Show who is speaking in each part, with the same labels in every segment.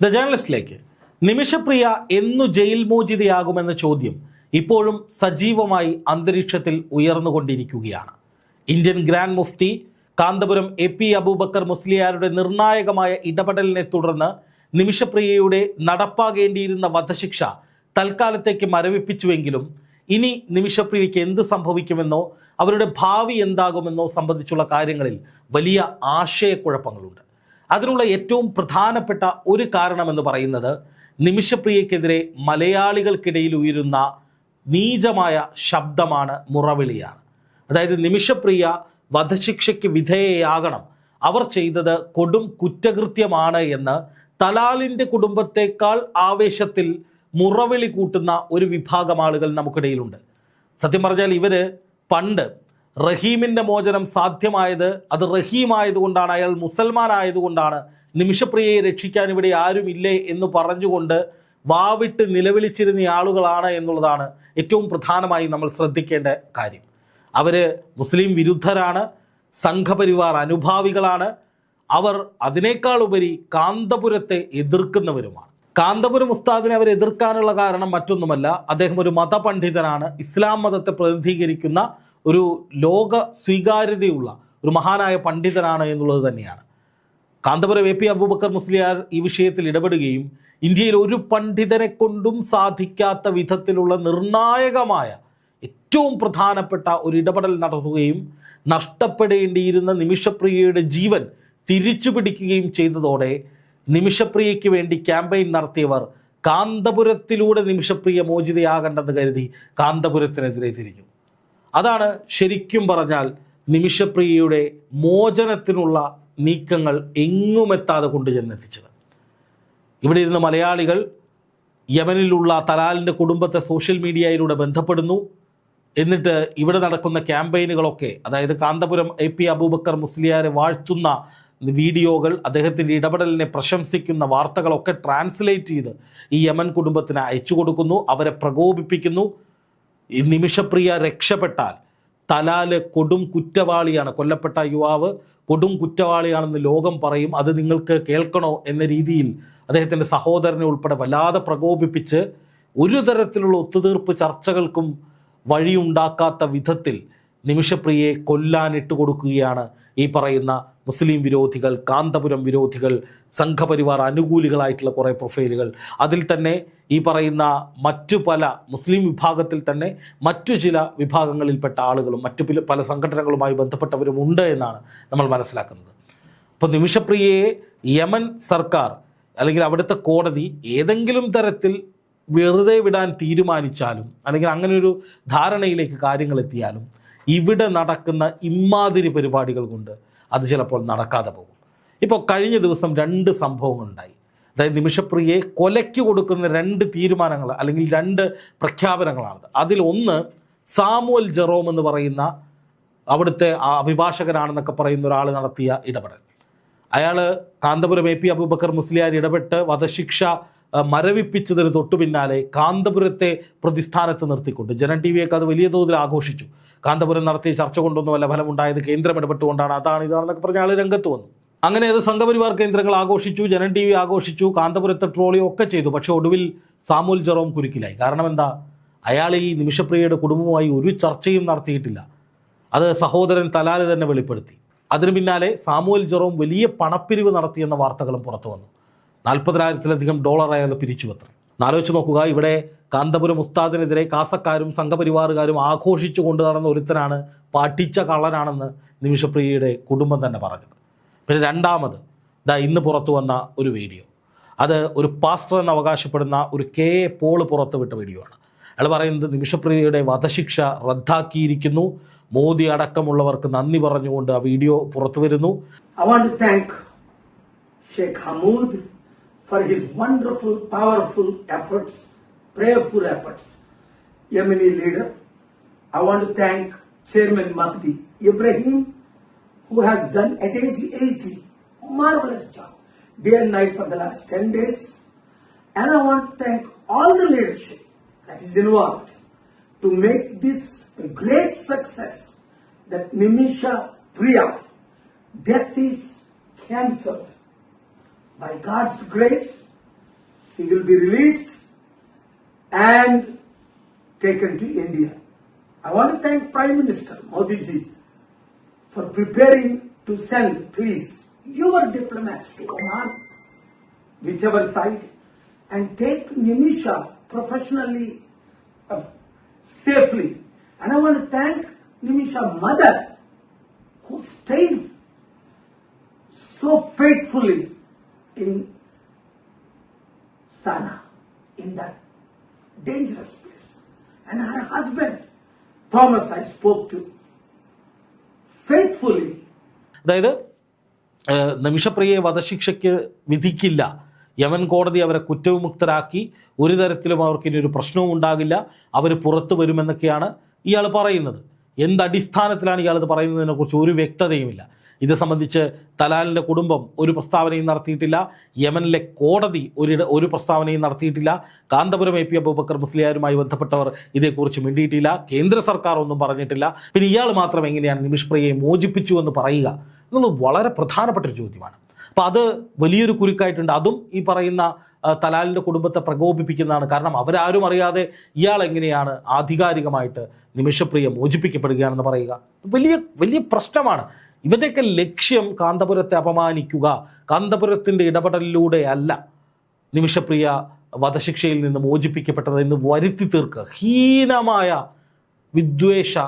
Speaker 1: The ജേർണലിസ്റ്റിലേക്ക് Nimisha Priya എന്നു jail മോചിതയാകുമെന്ന ചോദ്യം ഇപ്പോഴും സജീവമായി അന്തരീക്ഷത്തിൽ ഉയർന്നുകൊണ്ടിരിക്കുകയാണ്. Indian grand Mufti Kanthapuram A P Aboobacker മുസ്ലിയാരുടെ നിർണായകമായ ഇടപെടലിനെ തുടർന്ന് നിമിഷപ്രിയയുടെ നടപ്പാകേണ്ടിയിരുന്ന വധശിക്ഷ തൽക്കാലത്തേക്ക് മരവിപ്പിച്ചുവെങ്കിലും ഇനി നിമിഷപ്രിയയ്ക്ക് എന്ത് സംഭവിക്കുമെന്നോ അവരുടെ ഭാവി എന്താകുമെന്നോ സംബന്ധിച്ചുള്ള കാര്യങ്ങളിൽ വലിയ ആശയക്കുഴപ്പങ്ങളുണ്ട്. അതിനുള്ള ഏറ്റവും പ്രധാനപ്പെട്ട ഒരു കാരണമെന്ന് പറയുന്നത് നിമിഷപ്രിയക്കെതിരെ മലയാളികൾക്കിടയിൽ ഉയരുന്ന നീചമായ ശബ്ദമാണ് മുറവിളിയാണ്. അതായത് നിമിഷപ്രിയ വധശിക്ഷയ്ക്ക് വിധേയയാകണം. അവർ ചെയ്തത് കൊടും കുറ്റകൃത്യമാണ് എന്ന് തലാലിന്റെ കുടുംബത്തെക്കാൾ ആവേശത്തിൽ മുറവിളി കൂട്ടുന്ന ഒരു വിഭാഗം ആളുകൾ നമുക്കിടയിലുണ്ട്. സത്യം പറഞ്ഞാൽ ഇവർ പണ്ട് റഹീമിന്റെ മോചനം സാധ്യമായത് അത് റഹീം ആയതുകൊണ്ടാണ് അയാൾ മുസൽമാൻ ആയതുകൊണ്ടാണ് നിമിഷപ്രിയയെ രക്ഷിക്കാൻ ഇവിടെ ആരുമില്ലേ എന്ന് പറഞ്ഞുകൊണ്ട് വാവിട്ട് നിലവിളിച്ചിരുന്ന ആളുകളാണ് എന്നുള്ളതാണ് ഏറ്റവും പ്രധാനമായി നമ്മൾ ശ്രദ്ധിക്കേണ്ട കാര്യം. അവർ മുസ്ലിം വിരുദ്ധരാണ് സംഘപരിവാർ അനുഭാവികളാണ്. അവർ അതിനേക്കാൾ ഉപരി കാന്തപുരത്തെ എതിർക്കുന്നവരുമാണ്. കാന്തപുരം ഉസ്താദിനെ അവർ എതിർക്കാനുള്ള കാരണം മറ്റൊന്നുമല്ല. അദ്ദേഹം ഒരു മതപണ്ഡിതനാണ്. ഇസ്ലാം മതത്തെ പ്രതിനിധീകരിക്കുന്ന ഒരു ലോക സ്വീകാര്യതയുള്ള ഒരു മഹാനായ പണ്ഡിതനാണ് എന്നുള്ളത് തന്നെയാണ്. കാന്തപുരം എ പി അബൂബക്കർ മുസ്ലിയാർ ഈ വിഷയത്തിൽ ഇടപെടുകയും ഇന്ത്യയിൽ ഒരു പണ്ഡിതനെ കൊണ്ടും സാധിക്കാത്ത വിധത്തിലുള്ള നിർണായകമായ ഏറ്റവും പ്രധാനപ്പെട്ട ഒരു ഇടപെടൽ നടത്തുകയും നഷ്ടപ്പെടേണ്ടിയിരുന്ന നിമിഷപ്രിയയുടെ ജീവൻ തിരിച്ചു പിടിക്കുകയും ചെയ്തതോടെ നിമിഷപ്രിയയ്ക്ക് വേണ്ടി ക്യാമ്പയിൻ നടത്തിയവർ കാന്തപുരത്തിലൂടെ നിമിഷപ്രിയ മോചിതയാകണ്ടെന്ന് കരുതി കാന്തപുരത്തിനെതിരെ തിരിഞ്ഞു. അതാണ് ശരിക്കും പറഞ്ഞാൽ നിമിഷപ്രിയയുടെ മോചനത്തിനുള്ള നീക്കങ്ങൾ എങ്ങുമെത്താതെ കൊണ്ടുചെന്നെത്തിച്ചത് ഇവിടെ ഇരുന്ന് മലയാളികൾ യമനിലുള്ള തലാലിന്റെ കുടുംബത്തെ സോഷ്യൽ മീഡിയയിലൂടെ ബന്ധപ്പെടുന്നു. എന്നിട്ട് ഇവിടെ നടക്കുന്ന ക്യാമ്പയിനുകളൊക്കെ അതായത് കാന്തപുരം എ പി അബൂബക്കർ മുസ്ലിയാരെ വാഴ്ത്തുന്ന വീഡിയോകൾ അദ്ദേഹത്തിന്റെ ഇടപെടലിനെ പ്രശംസിക്കുന്ന വാർത്തകളൊക്കെ ട്രാൻസ്ലേറ്റ് ചെയ്ത് ഈ യമൻ കുടുംബത്തിന് അയച്ചു കൊടുക്കുന്നു. അവരെ പ്രകോപിപ്പിക്കുന്നു. ഈ നിമിഷപ്രിയ രക്ഷപ്പെട്ടാൽ തലാൽ കൊടും കുറ്റവാളിയാണ് കൊല്ലപ്പെട്ട യുവാവ് കൊടും കുറ്റവാളിയാണെന്ന് ലോകം പറയും. അത് നിങ്ങൾക്ക് കേൾക്കണോ എന്ന രീതിയിൽ അദ്ദേഹത്തിന്റെ സഹോദരനെ ഉൾപ്പെടെ വല്ലാതെ പ്രകോപിപ്പിച്ച് ഒരു തരത്തിലുള്ള ഒത്തുതീർപ്പ് ചർച്ചകൾക്കും വഴിയുണ്ടാക്കാത്ത വിധത്തിൽ നിമിഷപ്രിയയെ കൊല്ലാനിട്ട് കൊടുക്കുകയാണ് ഈ പറയുന്ന മുസ്ലിം വിരോധികൾ കാന്തപുരം വിരോധികൾ സംഘപരിവാർ അനുകൂലികളായിട്ടുള്ള കുറേ പ്രൊഫൈലുകൾ. അതിൽ തന്നെ ഈ പറയുന്ന മറ്റു പല മുസ്ലിം വിഭാഗത്തിൽ തന്നെ മറ്റു ചില വിഭാഗങ്ങളിൽപ്പെട്ട ആളുകളും മറ്റു പല- സംഘടനകളുമായി ബന്ധപ്പെട്ടവരും ഉണ്ട് എന്നാണ് നമ്മൾ മനസ്സിലാക്കുന്നത്. അപ്പോൾ നിമിഷപ്രിയയെ യമൻ സർക്കാർ അല്ലെങ്കിൽ അവിടുത്തെ കോടതി ഏതെങ്കിലും തരത്തിൽ വെറുതെ വിടാൻ തീരുമാനിച്ചാലും അല്ലെങ്കിൽ അങ്ങനെ ഒരു ധാരണയിലേക്ക് കാര്യങ്ങൾ എത്തിയാലും ഇവിടെ നടക്കുന്ന ഇമ്മാതിരി പരിപാടികൾ കൊണ്ട് അത് ചിലപ്പോൾ നടക്കാതെ പോകും. ഇപ്പോൾ കഴിഞ്ഞ ദിവസം രണ്ട് സംഭവങ്ങളുണ്ടായി. അതായത് നിമിഷപ്രിയയെ കൊലയ്ക്ക് കൊടുക്കുന്ന രണ്ട് തീരുമാനങ്ങൾ അല്ലെങ്കിൽ രണ്ട് പ്രഖ്യാപനങ്ങളാണ്. അതിൽ ഒന്ന് സാമുവൽ ജെറോം എന്ന് പറയുന്ന അവിടുത്തെ അഭിഭാഷകനാണെന്നൊക്കെ പറയുന്ന ഒരാൾ നടത്തിയ ഇടപെടൽ. അയാൾ കാന്തപുരം എ പി അബൂബക്കർ മുസ്ലിയാർ ഇടപെട്ട് വധശിക്ഷ മരവിപ്പിച്ചതിന് തൊട്ടു പിന്നാലെ കാന്തപുരത്തെ പ്രതിസ്ഥാനത്ത് നിർത്തിക്കൊണ്ട്. ജനൻ ടി വിയൊക്കെ അത് വലിയ തോതിൽ ആഘോഷിച്ചു. കാന്തപുരം നടത്തിയ ചർച്ച കൊണ്ടൊന്നും വല്ല ഫലമുണ്ടായത്. കേന്ദ്രം ഇടപെട്ടുകൊണ്ടാണ്. അതാണ് ഇതാണെന്നൊക്കെ പറഞ്ഞ ആൾ രംഗത്ത് വന്നു. അങ്ങനെ അത് സംഘപരിവാർ കേന്ദ്രങ്ങൾ ആഘോഷിച്ചു ജനൻ ടി വി ആഘോഷിച്ചു കാന്തപുരത്തെ ട്രോളിയും ഒക്കെ ചെയ്തു. പക്ഷെ ഒടുവിൽ സാമുൽ ജെറോം കുരുക്കിലായി. കാരണം എന്താ? അയാൾ ഈ നിമിഷപ്രിയയുടെ കുടുംബവുമായി ഒരു ചർച്ചയും നടത്തിയിട്ടില്ല. അത് സഹോദരൻ തലാൽ തന്നെ വെളിപ്പെടുത്തി. അതിനു പിന്നാലെ സാമുവൽ ജെറോം വലിയ പണപ്പിരിവ് നടത്തിയെന്ന വാർത്തകളും പുറത്തു വന്നു. നാൽപ്പതിനായിരത്തിലധികം ഡോളർ അയാൾ പിരിച്ചുവത്ര ആലോചിച്ച് നോക്കുക ഇവിടെ കാന്തപുരം ഉസ്താദിനെതിരെ കാസക്കാരും സംഘപരിവാറുകാരും ആഘോഷിച്ചു കൊണ്ടു നടന്ന ഒരുത്തനാണ് പഠിച്ച കള്ളനാണെന്ന് നിമിഷപ്രിയയുടെ കുടുംബം തന്നെ പറഞ്ഞത്. പിന്നെ രണ്ടാമത് ദാ ഇന്ന് പുറത്തു വന്ന ഒരു വീഡിയോ. അത് ഒരു പാസ്റ്റർ എന്ന് അവകാശപ്പെടുന്ന ഒരു കെ എ പോൾ പുറത്തുവിട്ട വീഡിയോ ആണ്. അയാൾ പറയുന്നത് നിമിഷപ്രിയയുടെ വധശിക്ഷ റദ്ദാക്കിയിരിക്കുന്നു. മോദി അടക്കമുള്ളവർക്ക് നന്ദി പറഞ്ഞുകൊണ്ട് ആ വീഡിയോ പുറത്തു വരുന്നു.
Speaker 2: I want thank Sheikh Hamoud for his wonderful, powerful efforts, prayerful efforts. Yemeni leader. I want to thank Chairman Mahdi Ibrahim, who has done at age 80, marvelous job, day and night for the last 10 days. And I want to thank all the leadership that is involved to make this a great success that Nimisha Priya death is cancelled by God's grace she will be released and taken to India. I want to thank Prime Minister Modi ji for preparing to send, please, your diplomats to Oman, whichever side, and take Nimisha professionally, uh, safely. And I want to thank Nimisha mother who stayed so faithfully in Sana, in that dangerous place. And her husband, Thomas, I spoke to faithfully.
Speaker 1: അതായത് നിമിഷപ്രിയയെ വധശിക്ഷയ്ക്ക് വിധിക്കില്ല. Yemen കോടതി അവരെ കുറ്റവിമുക്തരാക്കി. ഒരു തരത്തിലും അവർക്ക് ഇനി ഒരു പ്രശ്നവും ഉണ്ടാകില്ല. അവർ പുറത്തു വരുമെന്നൊക്കെയാണ് ഇയാൾ പറയുന്നത്. എന്തടിസ്ഥാനത്തിലാണ് ഇയാളത് ഇയാൾ ഇത് പറയുന്നതിനെ കുറിച്ച് ഒരു വ്യക്തതയുമില്ല. ഇത് സംബന്ധിച്ച് തലാലിന്റെ കുടുംബം ഒരു പ്രസ്താവനയും നടത്തിയിട്ടില്ല. യമനിലെ കോടതി ഒരു ഒരു പ്രസ്താവനയും നടത്തിയിട്ടില്ല. കാന്തപുരം എ പി അബൂബക്കർ മുസ്ലിയാരുമായി ബന്ധപ്പെട്ടവർ ഇതേക്കുറിച്ച് മിണ്ടിയിട്ടില്ല. കേന്ദ്ര സർക്കാർ ഒന്നും പറഞ്ഞിട്ടില്ല. പിന്നെ ഇയാൾ മാത്രം എങ്ങനെയാണ് നിമിഷ് പ്രിയയെ മോചിപ്പിച്ചു എന്ന് പറയുക എന്നുള്ളത് വളരെ പ്രധാനപ്പെട്ട ഒരു ചോദ്യമാണ്. അപ്പം അത് വലിയൊരു കുരുക്കായിട്ടുണ്ട്. അതും ഈ പറയുന്ന തലാലിന്റെ കുടുംബത്തെ പ്രകോപിപ്പിക്കുന്നതാണ്. കാരണം അവരാരും അറിയാതെ ഇയാൾ എങ്ങനെയാണ് ആധികാരികമായിട്ട് നിമിഷപ്രിയ മോചിപ്പിക്കപ്പെടുകയാണെന്ന് പറയുക. വലിയ വലിയ പ്രശ്നമാണ്. ഇവരുടെയൊക്കെ ലക്ഷ്യം കാന്തപുരത്തെ അപമാനിക്കുക. കാന്തപുരത്തിന്റെ ഇടപെടലിലൂടെ അല്ല. നിമിഷപ്രിയ വധശിക്ഷയിൽ നിന്ന് മോചിപ്പിക്കപ്പെട്ടത് എന്ന് വരുത്തി തീർക്കുക. ഹീനമായ വിദ്വേഷ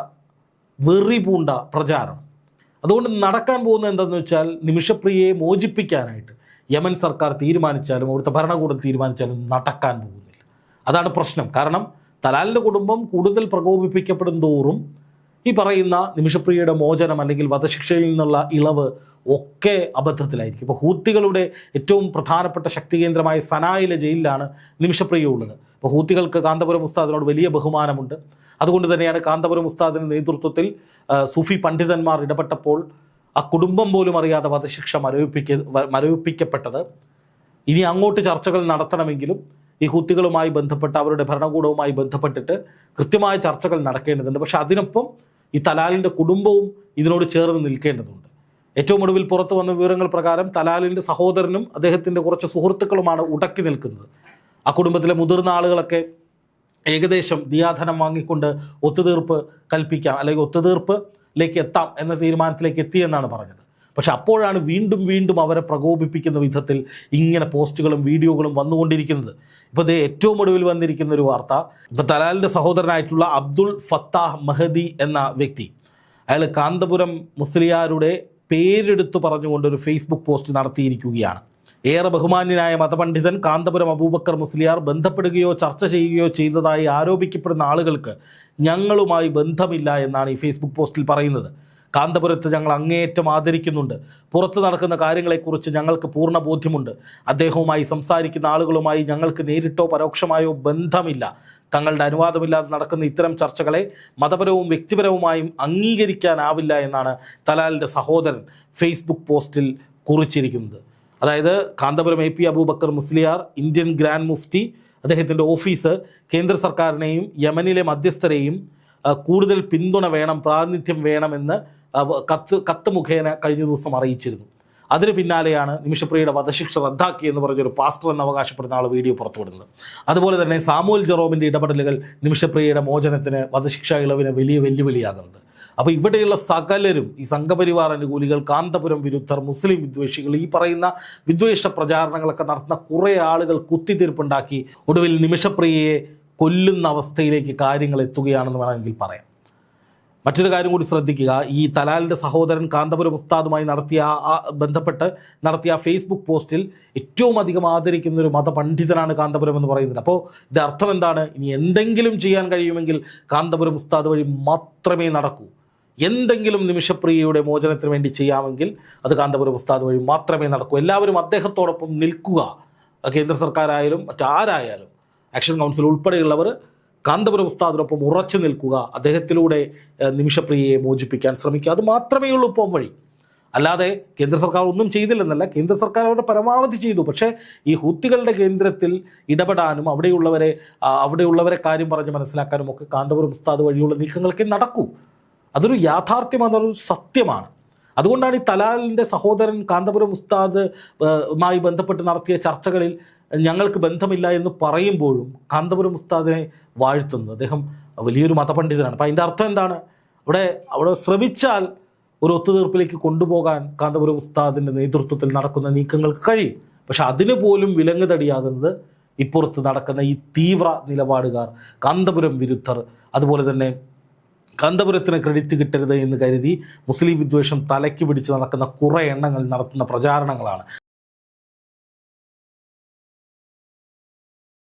Speaker 1: വെറി പൂണ്ട പ്രചാരണം. അതുകൊണ്ട് നടക്കാൻ പോകുന്നത് എന്താണെന്ന് വെച്ചാൽ നിമിഷപ്രിയയെ മോചിപ്പിക്കാനായിട്ട് യമൻ സർക്കാർ തീരുമാനിച്ചാലും അവിടുത്തെ ഭരണകൂടം തീരുമാനിച്ചാലും നടക്കാൻ പോകുന്നില്ല. അതാണ് പ്രശ്നം. കാരണം തലാലിന്റെ കുടുംബം കൂടുതൽ പ്രകോപിപ്പിക്കപ്പെടും തോറും ഈ പറയുന്ന നിമിഷപ്രിയയുടെ മോചനം അല്ലെങ്കിൽ വധശിക്ഷയിൽ നിന്നുള്ള ഇളവ് ഒക്കെ അബദ്ധത്തിലായിരിക്കും. ഇപ്പോൾ ഹൂത്തികളുടെ ഏറ്റവും പ്രധാനപ്പെട്ട ശക്തി കേന്ദ്രമായ സനായിലെ ജയിലിലാണ് നിമിഷപ്രിയ ഉള്ളത്. അപ്പോൾ ഹൂത്തികൾക്ക് കാന്തപുരം ഉസ്താദിനോട് വലിയ ബഹുമാനമുണ്ട്. അതുകൊണ്ട് തന്നെയാണ് കാന്തപുരം ഉസ്താദിന്റെ നേതൃത്വത്തിൽ സൂഫി പണ്ഡിതന്മാർ ഇടപെട്ടപ്പോൾ ആ കുടുംബം പോലും അറിയാതെ വധശിക്ഷ മരവിപ്പിക്ക മരവിപ്പിക്കപ്പെട്ടത്. ഇനി അങ്ങോട്ട് ചർച്ചകൾ നടത്തണമെങ്കിലും ഈ ഹൂത്തികളുമായി ബന്ധപ്പെട്ട് അവരുടെ ഭരണകൂടവുമായി ബന്ധപ്പെട്ടിട്ട് കൃത്യമായ ചർച്ചകൾ നടക്കേണ്ടതുണ്ട്. പക്ഷെ അതിനൊപ്പം ഈ തലാലിന്റെ കുടുംബവും ഇതിനോട് ചേർന്ന് നിൽക്കേണ്ടതുണ്ട്. ഏറ്റവും ഒടുവിൽ പുറത്തു വന്ന വിവരങ്ങൾ പ്രകാരം തലാലിന്റെ സഹോദരനും അദ്ദേഹത്തിന്റെ കുറച്ച് സുഹൃത്തുക്കളുമാണ് ഉടക്കി നിൽക്കുന്നത്. ആ കുടുംബത്തിലെ മുതിർന്ന ആളുകളൊക്കെ ഏകദേശം ദിയാധനം വാങ്ങിക്കൊണ്ട് ഒത്തുതീർപ്പ് കൽപ്പിക്കാം അല്ലെങ്കിൽ ഒത്തുതീർപ്പിലേക്ക് എത്താം എന്ന തീരുമാനത്തിലേക്ക് എത്തിയെന്നാണ് പറഞ്ഞത്. പക്ഷെ അപ്പോഴാണ് വീണ്ടും വീണ്ടും അവരെ പ്രകോപിപ്പിക്കുന്ന വിധത്തിൽ ഇങ്ങനെ പോസ്റ്റുകളും വീഡിയോകളും വന്നുകൊണ്ടിരിക്കുന്നത്. ഇപ്പോൾ ഇത് ഏറ്റവും ഒടുവിൽ വന്നിരിക്കുന്ന ഒരു വാർത്ത ഇപ്പോൾ തലാലിന്റെ സഹോദരനായിട്ടുള്ള അബ്ദുൾ ഫത്താഹ് മഹദി എന്ന വ്യക്തി. അയാൾ കാന്തപുരം മുസ്ലിയാരുടെ പേരെടുത്ത് പറഞ്ഞുകൊണ്ട് ഒരു ഫേസ്ബുക്ക് പോസ്റ്റ് നടത്തിയിരിക്കുകയാണ്. ഏറെ ബഹുമാന്യനായ മതപണ്ഡിതൻ കാന്തപുരം അബൂബക്കർ മുസ്ലിയാർ ബന്ധപ്പെടുകയോ ചർച്ച ചെയ്യുകയോ ചെയ്തതായി ആരോപിക്കപ്പെടുന്ന ആളുകൾക്ക് ഞങ്ങളുമായി ബന്ധമില്ല എന്നാണ് ഈ ഫേസ്ബുക്ക് പോസ്റ്റിൽ പറയുന്നത്. കാന്തപുരത്ത് ഞങ്ങൾ അങ്ങേയറ്റം ആദരിക്കുന്നുണ്ട്. പുറത്ത് നടക്കുന്ന കാര്യങ്ങളെക്കുറിച്ച് ഞങ്ങൾക്ക് പൂർണ ബോധ്യമുണ്ട്. അദ്ദേഹവുമായി സംസാരിക്കുന്ന ആളുകളുമായി ഞങ്ങൾക്ക് നേരിട്ടോ പരോക്ഷമായോ ബന്ധമില്ല. തങ്ങളുടെ അനുവാദമില്ലാതെ നടക്കുന്ന ഇത്തരം ചർച്ചകളെ മതപരവും വ്യക്തിപരവുമായും അംഗീകരിക്കാനാവില്ല എന്നാണ് തലാലിന്റെ സഹോദരൻ ഫേസ്ബുക്ക് പോസ്റ്റിൽ കുറിച്ചിരിക്കുന്നത്. അതായത് Kanthapuram A P Aboobacker Musliyar Indian grand Mufti അദ്ദേഹത്തിന്റെ ഓഫീസ് കേന്ദ്ര സർക്കാരിനെയും യമനിലെ മധ്യസ്ഥരെയും കൂടുതൽ പിന്തുണ വേണം പ്രാതിനിധ്യം വേണമെന്ന് കത്ത് കത്ത് മുഖേന കഴിഞ്ഞ ദിവസം അറിയിച്ചിരുന്നു. അതിന് പിന്നാലെയാണ് നിമിഷപ്രിയയുടെ വധശിക്ഷ റദ്ദാക്കി എന്ന് പറഞ്ഞൊരു പാസ്റ്റർ എന്ന് അവകാശപ്പെടുന്ന ആൾ വീഡിയോ പുറത്തുവിടുന്നത് അതുപോലെ തന്നെ സാമൂൽ ജെറോമിന്റെ ഇടപെടലുകൾ നിമിഷപ്രിയയുടെ മോചനത്തിന് വധശിക്ഷ ഇളവിന് വലിയ വെല്ലുവിളിയാകുന്നത്. അപ്പോൾ ഇവിടെയുള്ള സകലരും ഈ സംഘപരിവാർ അനുകൂലികൾ കാന്തപുരം വിരുദ്ധർ മുസ്ലിം വിദ്വേഷികൾ ഈ പറയുന്ന വിദ്വേഷ പ്രചാരണങ്ങളൊക്കെ നടത്തുന്ന കുറേ ആളുകൾ കുത്തിത്തീർപ്പുണ്ടാക്കി ഒടുവിൽ നിമിഷപ്രിയയെ കൊല്ലുന്ന അവസ്ഥയിലേക്ക് കാര്യങ്ങൾ എത്തുകയാണെന്ന് വേണമെങ്കിൽ പറയാം. മറ്റൊരു കാര്യം കൂടി ശ്രദ്ധിക്കുക. ഈ തലാലിന്റെ സഹോദരൻ കാന്തപുരം ഉസ്താദുമായി നടത്തിയ ബന്ധപ്പെട്ട് നടത്തിയ ഫേസ്ബുക്ക് പോസ്റ്റിൽ ഏറ്റവും അധികം ആദരിക്കുന്ന ഒരു മതപണ്ഡിതനാണ് കാന്തപുരം എന്ന് പറയുന്നത് അപ്പോൾ ഇതിന്റെ അർത്ഥം എന്താണ്? ഇനി എന്തെങ്കിലും ചെയ്യാൻ കഴിയുമെങ്കിൽ കാന്തപുരം ഉസ്താദ് വഴി മാത്രമേ നടക്കൂ. എന്തെങ്കിലും നിമിഷപ്രിയയുടെ മോചനത്തിന് വേണ്ടി ചെയ്യാമെങ്കിൽ അത് കാന്തപുരം ഉസ്താദ് വഴി മാത്രമേ നടക്കൂ. എല്ലാവരും അദ്ദേഹത്തോടൊപ്പം നിൽക്കുക. കേന്ദ്ര സർക്കാരായാലും മറ്റാരായാലും ആക്ഷൻ കൗൺസിൽ ഉൾപ്പെടെയുള്ളവർ കാന്തപുരം ഉസ്താദിനൊപ്പം ഉറച്ചു നിൽക്കുക അദ്ദേഹത്തിലൂടെ നിമിഷപ്രിയയെ മോചിപ്പിക്കാൻ ശ്രമിക്കുക. അത് മാത്രമേ ഉള്ളൂ ഇപ്പം വഴി. അല്ലാതെ കേന്ദ്ര സർക്കാർ ഒന്നും ചെയ്തില്ലെന്നല്ല കേന്ദ്ര സർക്കാർ അവരുടെ പരമാവധി ചെയ്തു. പക്ഷേ ഈ ഹൂത്തികളുടെ കേന്ദ്രത്തിൽ ഇടപെടാനും അവിടെയുള്ളവരെ അവിടെയുള്ളവരെ കാര്യം പറഞ്ഞ് മനസ്സിലാക്കാനും ഒക്കെ കാന്തപുരം ഉസ്താദ് വഴിയുള്ള നീക്കങ്ങളൊക്കെ നടക്കൂ. അതൊരു യാഥാർത്ഥ്യമാണ് അതൊരു സത്യമാണ്. അതുകൊണ്ടാണ് ഈ തലാലിന്റെ സഹോദരൻ കാന്തപുരം ഉസ്താദ് ഏഹ്, മായി ബന്ധപ്പെട്ട് നടത്തിയ ചർച്ചകളിൽ ഞങ്ങൾക്ക് ബന്ധമില്ല എന്ന് പറയുമ്പോഴും കാന്തപുരം ഉസ്താദിനെ വാഴ്ത്തുന്നത്. അദ്ദേഹം വലിയൊരു മതപണ്ഡിതനാണ്. അപ്പം അതിന്റെ അർത്ഥം എന്താണ്? അവിടെ അവിടെ ശ്രമിച്ചാൽ ഒരു ഒത്തുതീർപ്പിലേക്ക് കൊണ്ടുപോകാൻ കാന്തപുരം ഉസ്താദിന്റെ നേതൃത്വത്തിൽ നടക്കുന്ന നീക്കങ്ങൾക്ക് കഴിയും. പക്ഷെ അതിന് പോലും വിലങ്ങുതടിയാകുന്നത് ഇപ്പുറത്ത് നടക്കുന്ന ഈ തീവ്ര നിലപാടുകാർ കാന്തപുരം വിരുദ്ധർ. അതുപോലെ തന്നെ കാന്തപുരത്തിന് ക്രെഡിറ്റ് കിട്ടരുത് എന്ന് കരുതി മുസ്ലിം വിദ്വേഷം തലയ്ക്ക് പിടിച്ച് നടക്കുന്ന കുറേ എണ്ണങ്ങൾ നടത്തുന്ന പ്രചാരണങ്ങളാണ്.